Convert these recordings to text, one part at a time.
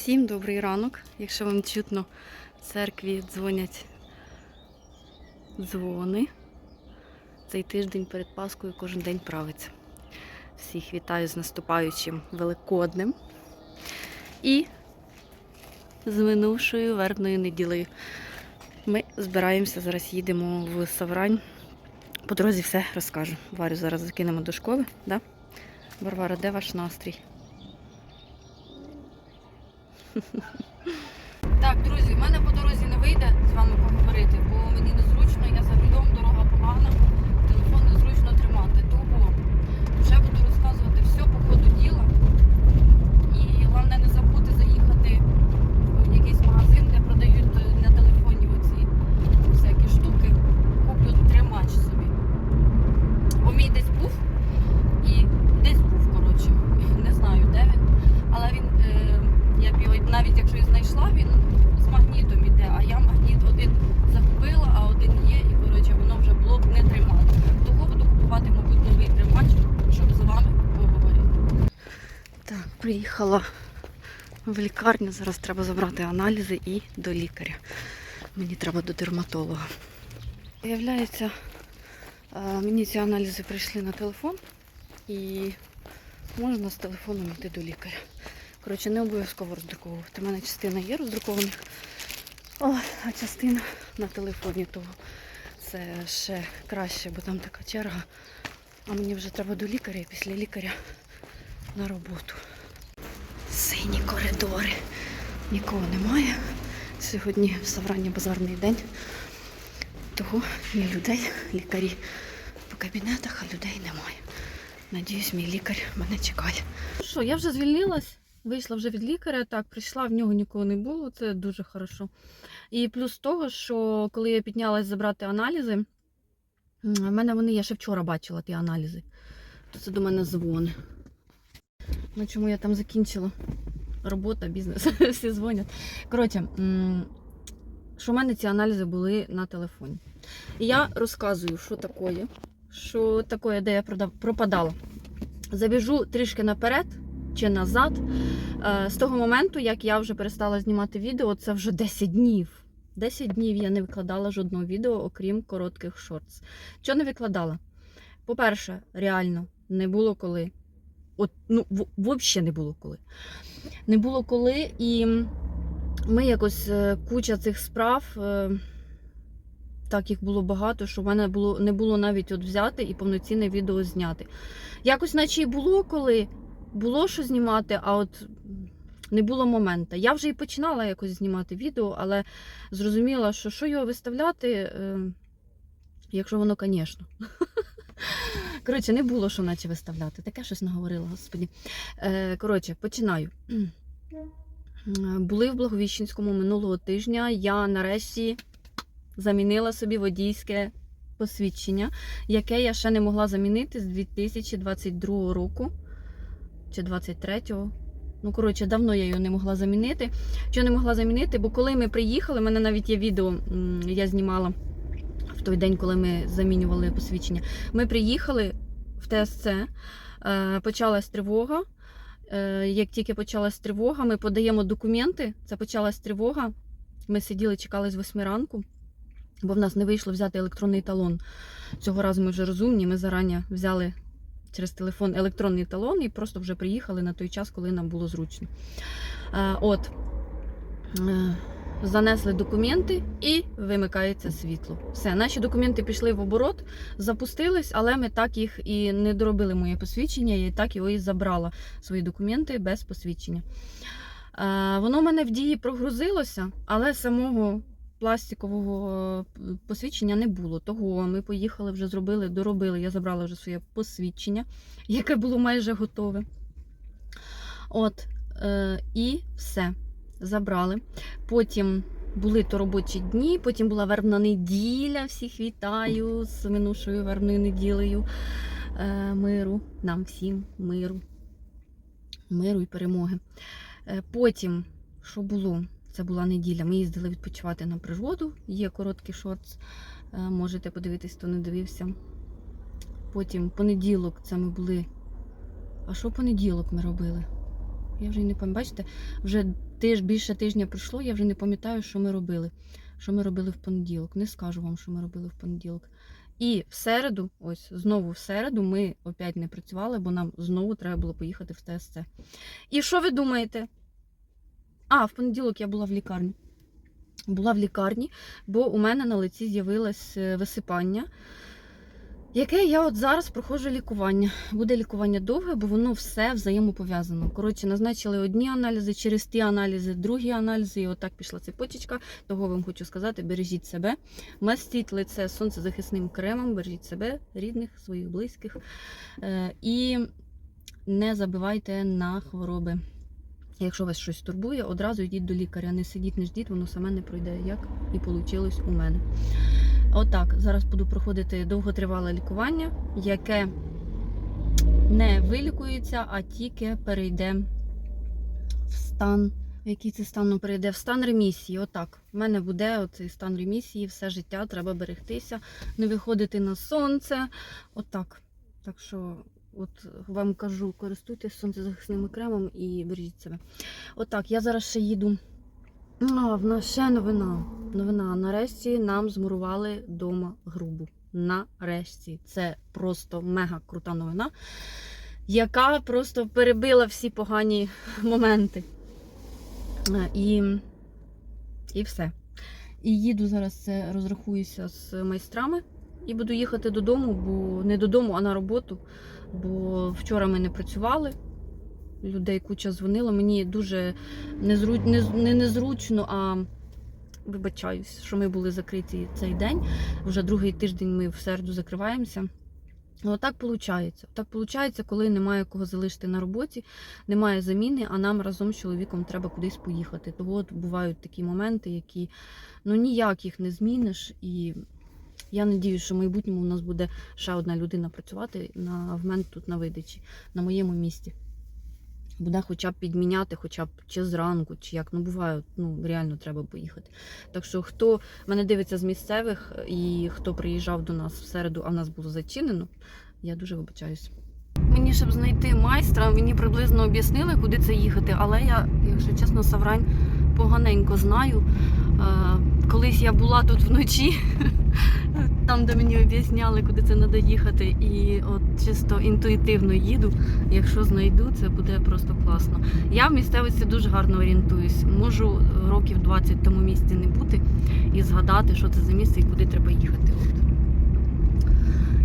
Всім добрий ранок. Якщо вам чутно, в церкві дзвонять дзвони. Цей тиждень перед Паскою кожен день правиться. Всіх вітаю з наступаючим Великоднем і з минувшою вербною неділею. Ми збираємося, зараз їдемо в Саврань. По дорозі все розкажу. Варю зараз закинемо до школи. Да? Варвара, де ваш настрій? Так, друзі, в мене по дорозі не вийде з вами поговорити, бо мені незручно, я за рулем, дорога погана, телефон незручно тримати. Того вже буду розказувати все по ходу діла. І головне не забути заїхати в якийсь магазин, де продають на телефоні оці всякі штуки. Куплю тримач собі. Бо мій десь був і десь був, коротше. Не знаю, де він. Але він, е, я б його, навіть якщо і знайшла, він з магнітом іде, а я магніт один загубила, а один є, і коротше воно вже блок не тримало. Того буду купувати, мабуть, новий тримач, щоб з вами поговорити. Так, приїхала в лікарню. Зараз треба забрати аналізи і до лікаря. Мені треба до дерматолога. Виявляється, е, мені ці аналізи прийшли на телефон і можна з телефоном йти до лікаря. Коротше, не обов'язково роздруковувати. У мене частина є роздрукованих, а частина на телефоні, того це ще краще, бо там така черга. А мені вже треба до лікаря і після лікаря на роботу. Сині коридори. Нікого немає. Сьогодні в Савранні базарний день. Того ні людей, лікарі по кабінетах, а людей немає. Надіюсь, мій лікар мене чекає. Що, я вже звільнилась, вийшла вже від лікаря, так, прийшла, в нього нікого не було, це дуже хорошо. І плюс того, що коли я піднялась забрати аналізи, в мене вони, я ще вчора бачила ті аналізи. То це до мене дзвони. Ну чому я там закінчила? Робота, бізнес, всі дзвонять. Коротше, що в мене ці аналізи були на телефоні. І я розказую, що таке, що таке, де я пропадала. Забіжу трішки наперед чи назад. Е, З того моменту, як я вже перестала знімати відео, це вже 10 днів. 10 днів я не викладала жодного відео, окрім коротких шортс. Чого не викладала? По-перше, реально не було коли. От, ну, взагалі не було коли. Не було коли, і ми якось е, куча цих справ. е, Так їх було багато, що в мене було не було навіть от взяти і повноцінне відео зняти. Якось, наче і було коли, було що знімати, а от не було моменту. Я вже і починала якось знімати відео, але зрозуміла, що що його виставляти, е, якщо воно, звісно. Коротше, не було що наче виставляти. Таке щось наговорила, господі. Е, Коротше, починаю. Були в Благовіщенському минулого тижня. Я нарешті замінила собі водійське посвідчення, яке я ще не могла замінити з 2022 року чи 23-го. Ну, коротше, давно я його не могла замінити. Чого не могла замінити? Бо коли ми приїхали, в мене навіть є відео, я знімала той день, коли ми замінювали посвідчення. Ми приїхали в ТСЦ, е, почалась тривога. Е, Як тільки почалась тривога, ми подаємо документи. Це почалась тривога. Ми сиділи, чекали з 8 ранку, бо в нас не вийшло взяти електронний талон. Цього разу ми вже розумні. Ми зарані взяли через телефон електронний талон і просто вже приїхали на той час, коли нам було зручно. Е, От. Занесли документи і вимикається світло. Все, наші документи пішли в оборот, запустились, але ми так їх і не доробили моє посвідчення, і так його і забрала свої документи без посвідчення. Е, Воно в мене в дії прогрузилося, але самого пластикового е, посвідчення не було. Того ми поїхали, вже зробили, доробили. Я забрала вже своє посвідчення, яке було майже готове. От, е, і все. Забрали. Потім були то робочі дні, потім була вербна неділя. Всіх вітаю з минувшою вербною неділею. Е, миру, нам всім миру. Миру і перемоги. Е, потім, що було? Це була неділя. Ми їздили відпочивати на природу. Є короткий шортс. Е, можете подивитись, хто не дивився. Потім понеділок це ми були. А що понеділок ми робили? Я вже й не пам'ятаю. Бачите, вже тиж, більше тижня пройшло, я вже не пам'ятаю, що ми робили. Що ми робили в понеділок. Не скажу вам, що ми робили в понеділок. І в середу, ось знову в середу, ми опять не працювали, бо нам знову треба було поїхати в ТСЦ. І що ви думаєте? А, в понеділок я була в лікарні. Була в лікарні, бо у мене на лиці з'явилось е, висипання, яке я от зараз проходжу лікування. Буде лікування довге, бо воно все взаємопов'язано. Коротше, назначили одні аналізи, через ті аналізи, другі аналізи, і отак пішла цепочечка. Того вам хочу сказати: бережіть себе, мастіть лице сонцезахисним кремом, бережіть себе, рідних, своїх близьких. Е, І не забивайте на хвороби. Якщо вас щось турбує, одразу йдіть до лікаря. Не сидіть, не ждіть, воно саме не пройде, як і вийшло у мене. Отак, зараз буду проходити довготривале лікування, яке не вилікується, а тільки перейде в стан. Який це стан ну, перейде? В стан ремісії. Отак. У мене буде оцей стан ремісії, все життя треба берегтися, не виходити на сонце. Отак. Так що, от вам кажу, користуйтесь сонцезахисним кремом і бережіть себе. Отак, я зараз ще їду. А, в нас ще новина. Новина. Нарешті нам змурували дома грубу. Нарешті. Це просто мега крута новина, яка просто перебила всі погані моменти. Е, І, і все. І їду зараз це розрахуюся з майстрами і буду їхати додому, бо не додому, а на роботу. Бо вчора ми не працювали. Людей куча дзвонила. Мені дуже незру... не... не незручно, а вибачаюсь, що ми були закриті цей день. Вже другий тиждень ми в середу закриваємося. Ну, так виходить. Так виходить, коли немає кого залишити на роботі, немає заміни, а нам разом з чоловіком треба кудись поїхати. Того от бувають такі моменти, які ну ніяк їх не зміниш. І я надію, що в майбутньому у нас буде ще одна людина працювати на в мене тут на видачі, на моєму місці. Буде хоча б підміняти, хоча б чи зранку, чи як. Ну буває, ну реально треба поїхати. Так що, хто мене дивиться з місцевих і хто приїжджав до нас в середу, а в нас було зачинено, я дуже вибачаюсь. Мені, щоб знайти майстра, мені приблизно об'яснили, куди це їхати, але я, якщо чесно, Саврань поганенько знаю. Колись я була тут вночі, там, де мені об'ясняли, куди це треба їхати, і от чисто інтуїтивно їду. Якщо знайду, це буде просто класно. Я в місцевості дуже гарно орієнтуюсь. Можу років 20 тому місці не бути і згадати, що це за місце і куди треба їхати. От.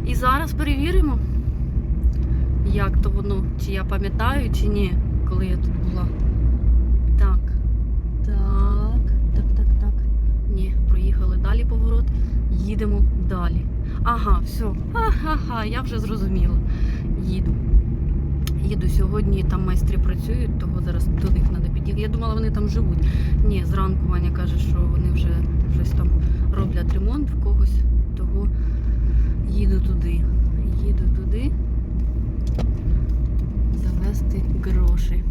І зараз перевіримо, як то воно, чи я пам'ятаю, чи ні, коли я тут була. Так, так, так, так, так. Ні, проїхали далі поворот, їдемо далі. Ага, все. Ха-ха-ха, я вже зрозуміла. Їду. Їду сьогодні, там майстри працюють, того зараз до них треба під'їхати. Я думала, вони там живуть. Ні, зранку Ваня каже, що вони вже щось там роблять ремонт в когось, того їду туди. Їду туди завести гроші.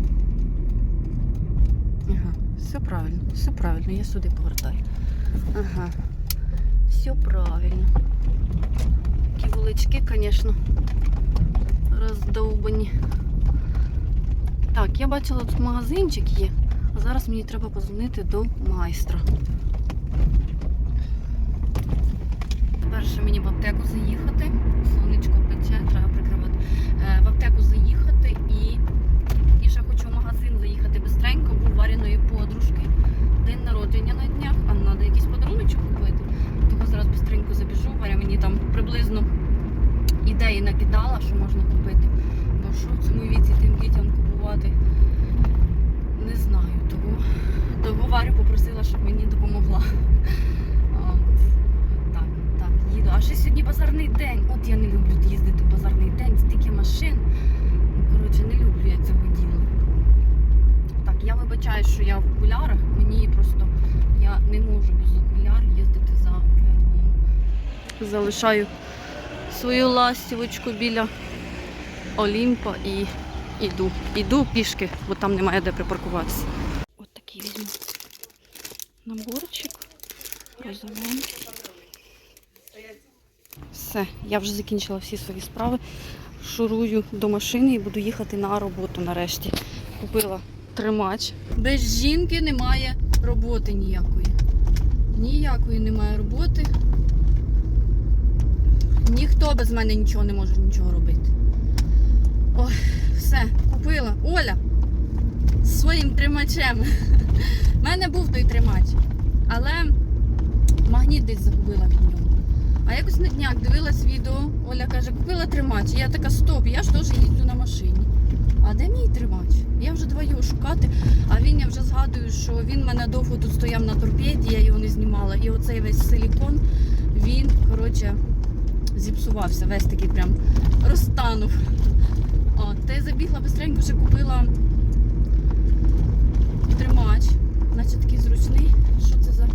Ага, все правильно, все правильно, я сюди повертаю. Ага, все правильно. Такі вулички, звісно, роздовбані. Так, я бачила, тут магазинчик є, а зараз мені треба позвонити до майстра. Перше мені в аптеку заїхати. Сонечко пече, треба прикривати. Е, В аптеку заїхати і, і ще хочу в магазин заїхати бистренько, бо у варіної подружки. День народження на днях, а треба якийсь подаруночок купити. Зараз забіжу. Варя мені там приблизно ідеї накидала, що можна купити. Бо що в цьому віці тим дітям купувати? Не знаю. Того, того Варю попросила, щоб мені допомогла. Їду. А ще сьогодні базарний день. От я не люблю їздити в базарний день, стільки машин. Ну, Коротше, не люблю я цього діла. Так, я вибачаю, що я в окулярах. Мені просто я не можу без окуляр їздити за кермом. Залишаю свою ластівочку біля Олімпа і іду. Іду пішки, бо там немає де припаркуватися. От такий візьму наборчик. Розумію. Все, я вже закінчила всі свої справи. Шурую до машини і буду їхати на роботу нарешті. купила тримач. Без жінки немає роботи ніякої. Ніякої немає роботи. Ніхто без мене нічого не може нічого робити. Ой, все, купила. Оля з своїм тримачем. У мене був той тримач, але магніт десь загубила від нього. А якось на днях дивилась відео, Оля каже, купила тримач. Я така, стоп, я ж теж їздю на машині. А де мій тримач? Я вже давай його шукати. А він я вже згадую, що він мене довго тут стояв на торпеді, я його не знімала. І оцей весь силікон, він, коротше, зіпсувався, весь такий прям розтанув. О, та я забігла бистренько, ще купила тримач, наче такий зручний. Що це за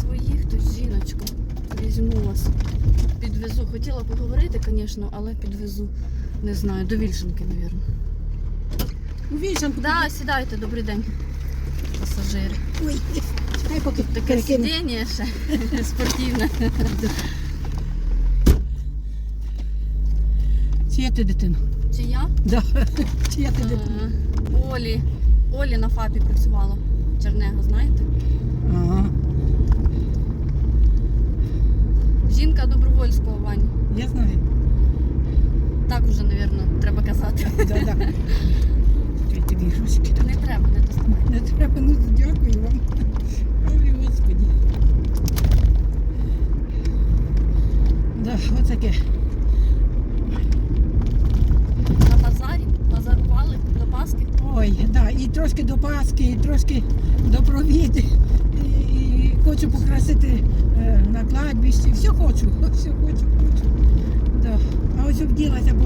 свої хтось жіночка? Візьму вас. Підвезу. Хотіла поговорити, звісно, але підвезу. Не знаю, до Вільшинки, мабуть. У вішанку. Да, сідайте, добрий день. Пасажири. Ой, чекай, поки Таке сидіння ще спортивне. Чия ти дитина? Чи я? Да. Чия ти дитина? Е, Олі. Олі на ФАПі працювала. Чернега, знаєте? Ага. Жінка добровольського Вані. Я знаю. Так уже, мабуть, треба казати. Чекай, тобі. Не треба, не доставай. Не треба, ну дякую вам. Ой, Господі. Да, оцяке. На базарі базарували до Пасхи. Ой, да, і трошки до Пасхи, і трошки до провіди. І, і хочу покрасити е, на кладбищі. Все хочу, все хочу, хочу. Да. А ось обділася, бо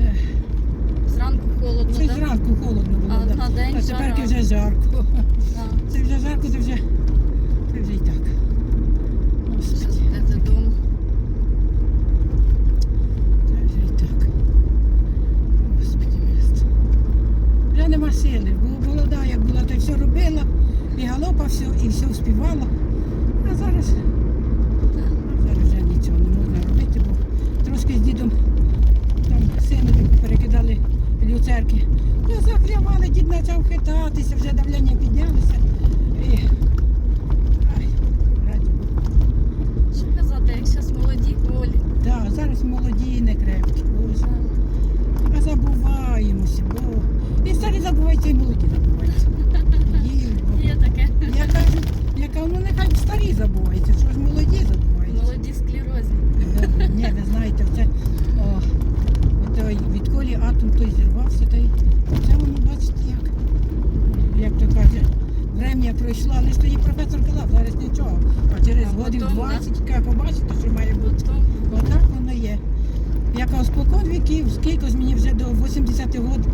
е, Зранку холодно, це так? зранку холодно було. А да. на день а тепер жара. вже жарко. Да. Це вже жарко, це вже, це вже і так. Господи, додому. це вже і так. Господи. Вже нема сили. Бо молода, як була, то все робила, і все, і все вспівала. А зараз, зараз вже нічого не можна робити, бо трошки з дідом там синові перекидали люцерки. Ну, захлявали, дід почав хитатися, вже давлення піднялося. І... Ай, раді Що казати, як зараз молоді Олі. Так, зараз молоді, не крепкі. Боже. А забуваємося, бо і старі забуваються, і молоді забуваються. Їй-богу. Є таке. Я кажу, я кажу, ну нехай старі забуваються, що ж молоді забуваються. Молоді склерозі. Добре. Ні, ви знаєте, це о, отой, відколи атом той зірвався, то й це воно бачите як. Як то каже, врем'я пройшло, але ж тоді професор казав, зараз нічого. А через А годів потім, 20 каже, побачите, що має бути. Потім Отак воно є. Я кажу, спокон віків, скільки ж мені вже до 80 років.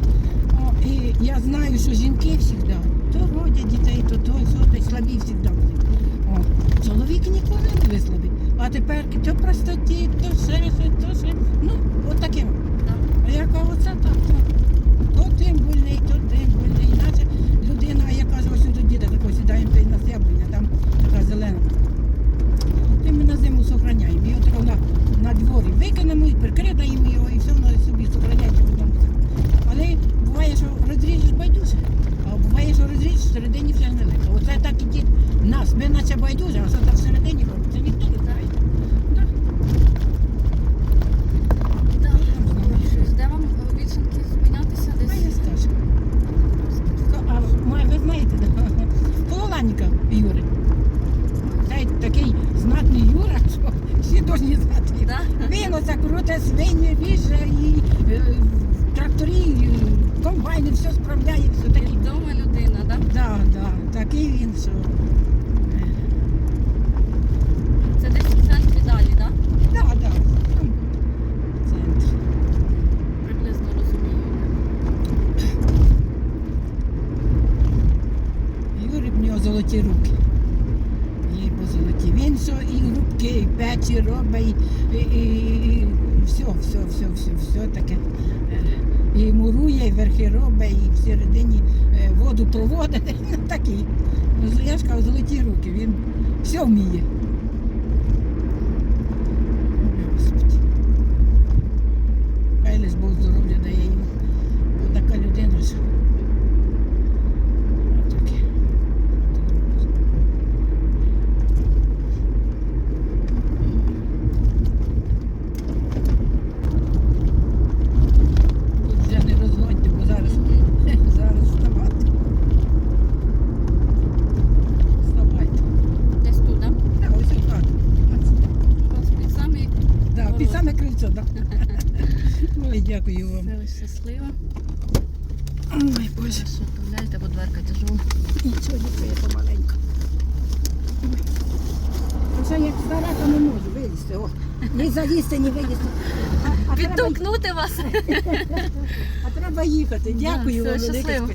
І я знаю, що жінки завжди, то родять дітей, то то, то, то слабі завжди чоловік ніколи не вислабий. А тепер то простоті, то ще, щось, то ще. Ну, от таке. так. А я кажу, оце так, так. То тим больний, то тим больний. Іначе людина, а я кажу, ось до діда такого сідаємо, то й на яблуня, там така зелена. Ти ми на зиму сохраняємо. Його тако на, на дворі викинемо і прикридаємо його, і все воно собі сохраняється. Але буває, що розріжеш байдуже, а буває, що розріжеш всередині все гниле. Оце так і ті нас. Ми наче байдуже, а що там всередині робиться, ніхто не знає. Так. Да. Щось, Де вам у Вільшинки зупинятися А я десь? скажу. А ми- ви знаєте, Пололаніка Юри. Цей такий знатний Юра, що всі повинні знати. Да? Він оце круте свині, ріже і е, тракторі, і комбайни, все справляє, все таке. Відома людина, так? Да, да, такий він, що. е, Це десь в центрі далі, так? Да, да, там центр. Приблизно розумію. Юрій в нього золоті руки. Їй по золоті. Він все рубки, і печі робить, і, і, і, все, все, все, все, все таке. Е, І мурує, і верхи робить, і всередині е, воду проводить. Такий. Ну, Я ж кажу, золоті руки, він все вміє. Господи. Хай лиш Бог здоров'я дає йому. Бо така людина ж. Дякую вам. Все ось щаслива. Ой, Боже. Хорошо, гуляйте, бо дверка тяжова. Нічого нічого, я помаленьку. Вже як стара, то не можу вилізти. О, ні залізти, ні вилізти. А, а, Підтолкнути вас. а треба їхати. Дякую вам, велике щасливо.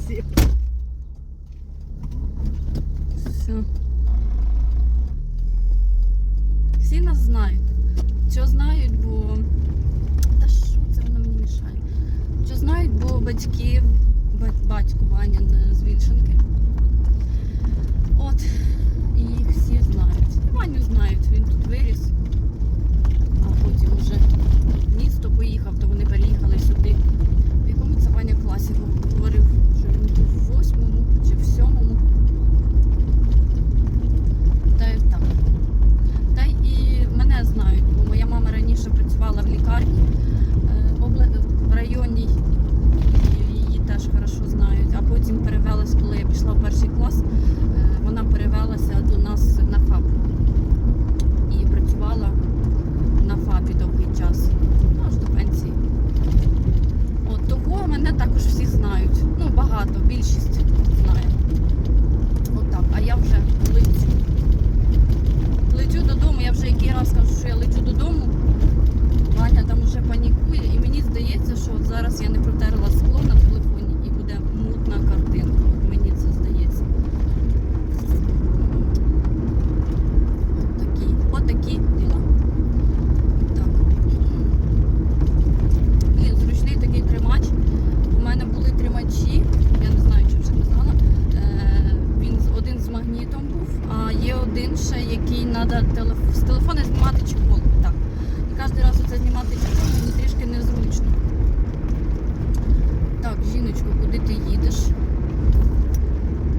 Їдеш?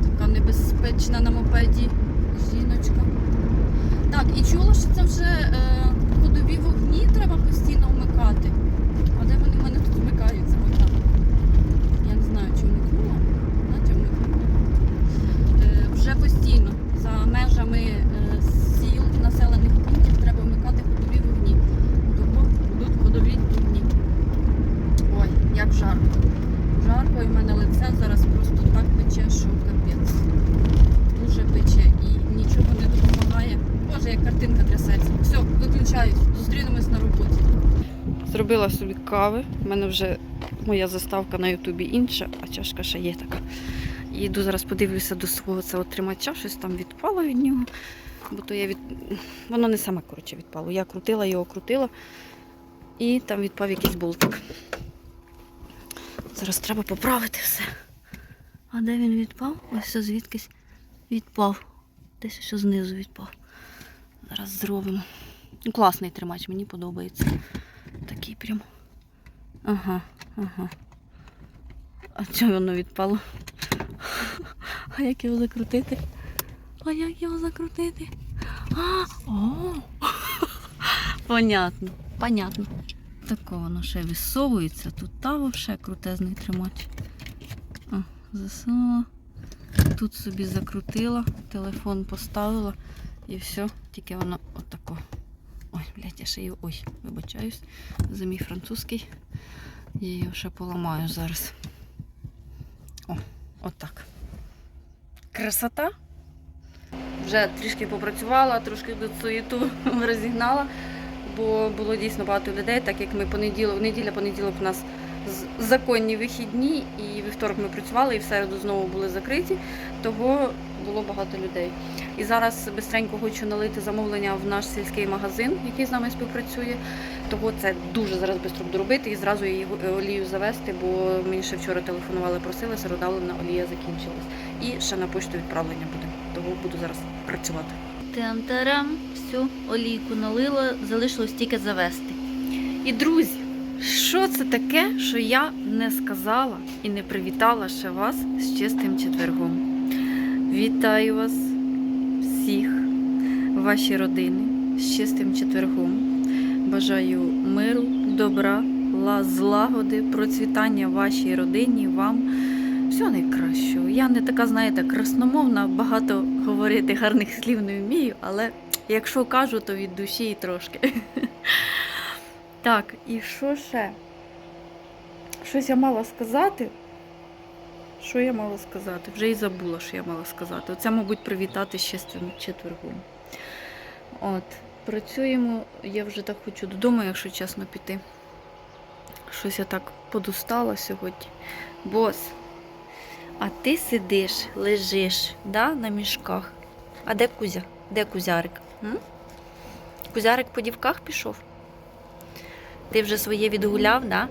Така небезпечна на мопеді жіночка. Так, і чула, що це вже е, ходові вогні треба постійно вмикати. А де вони в мене тут вмикаються? Отак. Я не знаю, чи вмикнула. Наче вмикнула. Е, вже постійно за межами е, сіл, населених пунктів треба вмикати ходові вогні. Тому будуть ходові вогні. Ой, як жарко. Жарко, і в мене лице зараз просто так пече, що капець. Дуже пече і нічого не допомагає. Боже, як картинка трясеться. Все, виключаюсь. Зустрінемось на роботі. Зробила собі кави. У мене вже моя заставка на Ютубі інша, а чашка ще є така. І йду зараз подивлюся до свого цього тримача, щось там відпало від нього. Бо то я від... Воно не саме коротше відпало. Я крутила його, крутила, і там відпав якийсь болтик. Зараз треба поправити все. А де він відпав? Ось це звідкись відпав. Десь ще знизу відпав. Зараз зробимо. Ну, Класний тримач, мені подобається. Такий прям. Ага, ага. А чого воно відпало? А як його закрутити? А як його закрутити? А, о! Понятно, понятно. Тако воно ще висовується. Тут таво ще крутезний тримач. Засунула. Тут собі закрутила, телефон поставила і все, тільки воно отако. Ой, блядь, я ще його. Ой, вибачаюсь за мій французький. Я його ще поламаю зараз. О, отак. Красота. Вже трішки попрацювала, трошки до суєту розігнала, бо було дійсно багато людей, так як ми понеділок, неділя, понеділок у нас законні вихідні, і вівторок ми працювали, і в середу знову були закриті, того було багато людей. І зараз бистренько хочу налити замовлення в наш сільський магазин, який з нами співпрацює. Того це дуже зараз швидко буду робити і зразу її олію завести, бо мені ще вчора телефонували, просили, сиродавлена олія закінчилась. І ще на пошту відправлення буде. Того буду зараз працювати. Тем-тарам, всю олійку налила, залишилось тільки завести. І друзі, що це таке, що я не сказала і не привітала ще вас з чистим четвергом? Вітаю вас всіх, ваші родини з чистим четвергом. Бажаю миру, добра, злагоди, процвітання вашій родині, вам всього найкращого. Я не така, знаєте, красномовна, багато говорити гарних слів не вмію, але якщо кажу, то від душі і трошки. Так, і що ще? щось я мала сказати. Що я мала сказати? Вже і забула, що я мала сказати. Оце, мабуть, привітати ще з цим четвергом. От, працюємо, я вже так хочу додому, якщо чесно, піти. Щось я так подустала сьогодні. Бос, а ти сидиш, лежиш, да, на мішках. А де Кузя? Де Кузярик? М? Кузярик по дівках пішов? Ти вже своє відгуляв, да?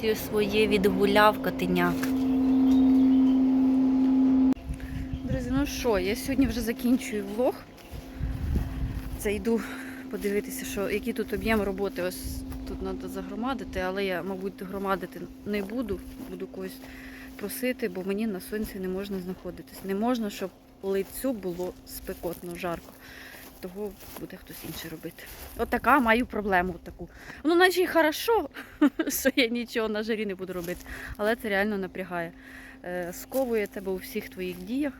Ти своє відгуляв, котеняк. Друзі, що, я сьогодні вже закінчую влог. Це йду подивитися, що, який тут об'єм роботи. Ось тут треба загромадити, але я, мабуть, громадити не буду. Буду когось просити, бо мені на сонці не можна знаходитись. Не можна, щоб лицю було спекотно, жарко. Того буде хтось інший робити. От така маю проблему таку. Ну, наче й хорошо, що я нічого на жарі не буду робити, але це реально напрягає. Е, Сковує тебе у всіх твоїх діях.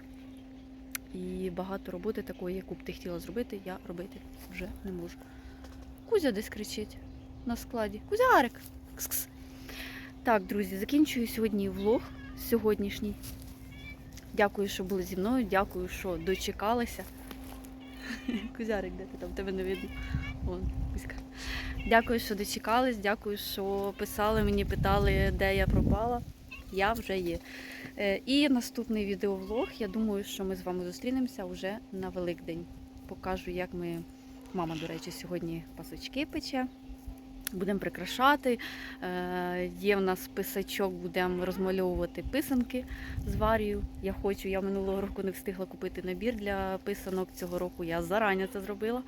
І багато роботи такої, яку б ти хотіла зробити, я робити вже не можу. Кузя десь кричить на складі. Кузярик! Кс-кс. Так, друзі, закінчую сьогодні влог сьогоднішній. Дякую, що були зі мною. Дякую, що дочекалися. Кузярик, де ти там тебе не видно? Вон, Кузька. Дякую, що дочекались. Дякую, що писали мені, питали, де я пропала. Я вже є. Е, І наступний відеовлог. Я думаю, що ми з вами зустрінемося вже на Великдень. Покажу, як ми. Мама, до речі, сьогодні пасочки пече. Будемо прикрашати. Е, Є в нас писачок, будемо розмальовувати писанки з Варію. Я хочу, я минулого року не встигла купити набір для писанок. Цього року я зарані це зробила.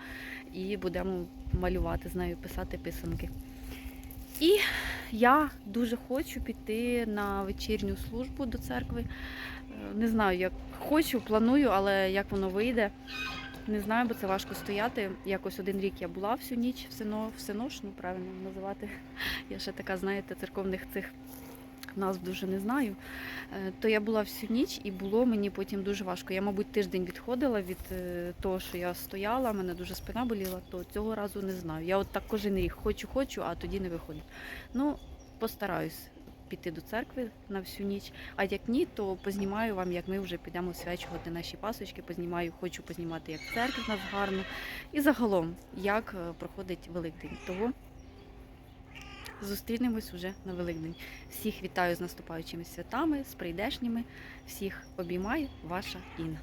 І будемо малювати з нею, писати писанки. І я дуже хочу піти на вечірню службу до церкви. Е, Не знаю, як хочу, планую, але як воно вийде. Не знаю, бо це важко стояти. Якось один рік я була всю ніч, всеношну, всенош, ну правильно називати. Я ще така, знаєте, церковних цих назв дуже не знаю. Е, То я була всю ніч і було мені потім дуже важко. Я, мабуть, тиждень відходила від е, того, що я стояла, мене дуже спина боліла, то цього разу не знаю. Я от так кожен рік хочу, хочу, а тоді не виходить. Ну, постараюсь піти до церкви на всю ніч. А як ні, то познімаю вам, як ми вже підемо свячувати наші пасочки. Познімаю, хочу познімати, як церква нас гарно. І загалом, як е, проходить Великдень. Того зустрінемось уже на Великдень. Всіх вітаю з наступаючими святами, з прийдешніми. Всіх обіймаю, ваша Інна.